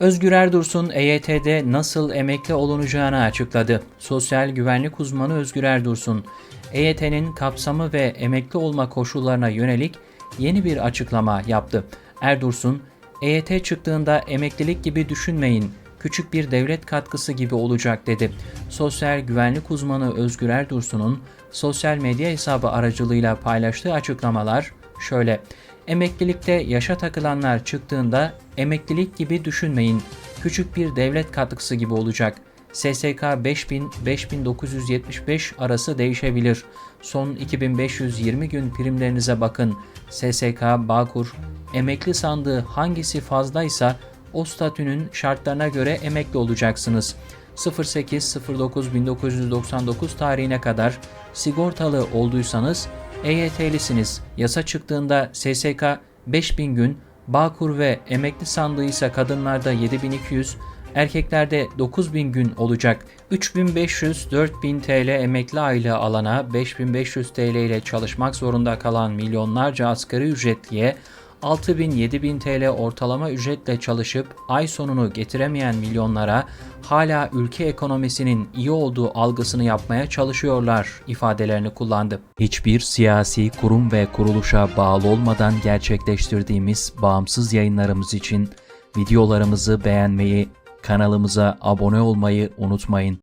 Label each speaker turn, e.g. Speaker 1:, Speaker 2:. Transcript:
Speaker 1: Özgür Erdursun EYT'de nasıl emekli olunacağını açıkladı. Sosyal güvenlik uzmanı Özgür Erdursun, EYT'nin kapsamı ve emekli olma koşullarına yönelik yeni bir açıklama yaptı. Erdursun, EYT çıktığında emeklilik gibi düşünmeyin, küçük bir devlet katkısı gibi olacak dedi. Sosyal güvenlik uzmanı Özgür Erdursun'un sosyal medya hesabı aracılığıyla paylaştığı açıklamalar şöyle. Emeklilikte yaşa takılanlar çıktığında emeklilik gibi düşünmeyin. Küçük bir devlet katkısı gibi olacak. SSK 5000-5975 arası değişebilir. Son 2520 gün primlerinize bakın. SSK, Bağkur, emekli sandığı hangisi fazlaysa o statünün şartlarına göre emekli olacaksınız. 08-09-1999 tarihine kadar sigortalı olduysanız EYT'lisiniz. Yasa çıktığında SSK 5000 gün, Bağkur ve emekli sandığı ise kadınlarda 7200, erkeklerde 9000 gün olacak. 3500-4000 TL emekli aylığı alana 5500 TL ile çalışmak zorunda kalan milyonlarca asgari ücretliye 6000-7000 TL ortalama ücretle çalışıp ay sonunu getiremeyen milyonlara hala ülke ekonomisinin iyi olduğu algısını yapmaya çalışıyorlar ifadelerini kullandı. Hiçbir siyasi kurum ve kuruluşa bağlı olmadan gerçekleştirdiğimiz bağımsız yayınlarımız için videolarımızı beğenmeyi, kanalımıza abone olmayı unutmayın.